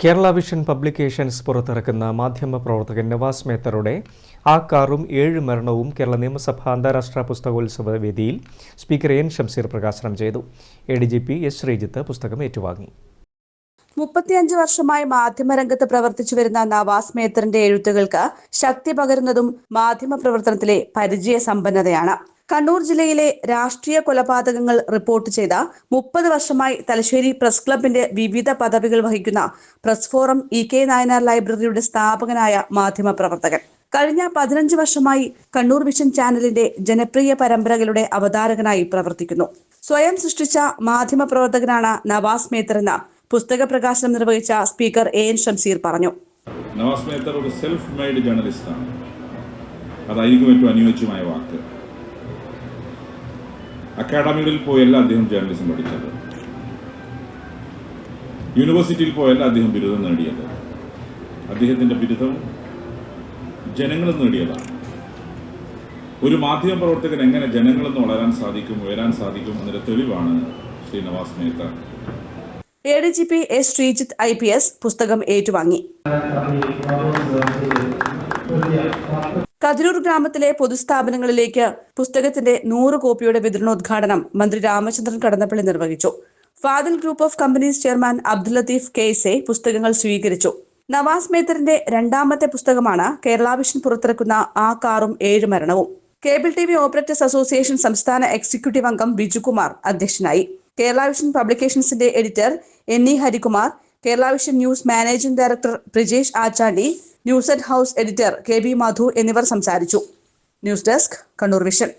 Kerala vision publications പുറത്തിറക്കുന്ന മാധ്യമ പ്രവർത്തകൻ നവാസ് മേത്തറുടെ ആ കാറും ഏഴ് മരണവും കേരള നിയമസഭ അന്താരാഷ്ട്ര പുസ്തകോത്സവ വേദിയിൽ സ്പീക്കർ എൻ ഷംസീർ പ്രകാശനം ചെയ്തു. A D G P S Sreejith പുസ്തകം ഏറ്റുവാങ്ങി. മുപ്പത്തിയഞ്ച് വർഷമായി മാധ്യമരംഗത്ത് പ്രവർത്തിച്ചു വരുന്ന നവാസ് മേത്തറിന്റെ എഴുത്തുകൾക്ക് ശക്തി പകരുന്നതും മാധ്യമ പ്രവർത്തനത്തിലെ പരിചയ സമ്പന്നതയാണ്. കണ്ണൂർ ജില്ലയിലെ രാഷ്ട്രീയ കൊലപാതകങ്ങൾ റിപ്പോർട്ട് ചെയ്ത മുപ്പത് വർഷമായി തലശ്ശേരി പ്രസ് ക്ലബിന്റെ വിവിധ പദവികൾ വഹിക്കുന്ന press forum E K Nayanar ലൈബ്രറിയുടെ സ്ഥാപകനായ മാധ്യമ പ്രവർത്തകൻ. കഴിഞ്ഞ പതിനഞ്ച് വർഷമായി കണ്ണൂർ വിഷൻ ചാനലിന്റെ ജനപ്രിയ പരമ്പരകളുടെ അവതാരകനായി പ്രവർത്തിക്കുന്നു. സ്വയം സൃഷ്ടിച്ച മാധ്യമ പ്രവർത്തകനാണ് നവാസ് മേത്തർ എന്ന പുസ്തക പ്രകാശനം നിർവഹിച്ച സ്പീക്കർ എ എൻ ഷംസീർ പറഞ്ഞു. നവാസ് മേത്തർ ഒരു സെൽഫ് മെയ്ഡ് ജേർണലിസ്റ്റാണ് അതായിരിക്കും ഏറ്റവും അനുയോജ്യമായ വാക്ക്. അക്കാഡമികളിൽ പോയല്ല അദ്ദേഹം ജേർണലിസം പഠിച്ചത്. യൂണിവേഴ്സിറ്റിയിൽ പോയല്ല അദ്ദേഹം ബിരുദം നേടിയത്. അദ്ദേഹത്തിന്റെ ബിരുദം ജനങ്ങൾ നേടിയതാണ്. ഒരു മാധ്യമ പ്രവർത്തകൻ എങ്ങനെ ജനങ്ങളിൽ നിന്ന് വളരാൻ സാധിക്കും ഉയരാൻ സാധിക്കും എന്നൊരു തെളിവാണ് Shri Navas Mehta A D G P S Sreejith I P S പുസ്തകം ഏറ്റുവാങ്ങി. കതിരൂർ ഗ്രാമത്തിലെ പൊതുസ്ഥാപനങ്ങളിലേക്ക് പുസ്തകത്തിന്റെ നൂറ് കോപ്പിയുടെ വിതരണോദ്ഘാടനം മന്ത്രി രാമചന്ദ്രൻ കടന്നപ്പള്ളി നിർവഹിച്ചു. Fadil group of companies chairman Abdul Latheef കെയ്സെ പുസ്തകങ്ങൾ സ്വീകരിച്ചു. നവാസ് മേത്തറിന്റെ രണ്ടാമത്തെ പുസ്തകമാണ് കേരള വിഷൻ പുറത്തിറക്കുന്ന ആ കാറും ഏഴ് മരണവും. Cable T V operators association സംസ്ഥാന എക്സിക്യൂട്ടീവ് അംഗം ബിജുകുമാർ അധ്യക്ഷനായി. Kerala vision പബ്ലിക്കേഷൻസിന്റെ editor N E Harikumar Kerala vision news managing director Brijesh Achandi news at house editor K B Madhu എന്നിവർ സംസാരിച്ചു. News desk Kannur vision.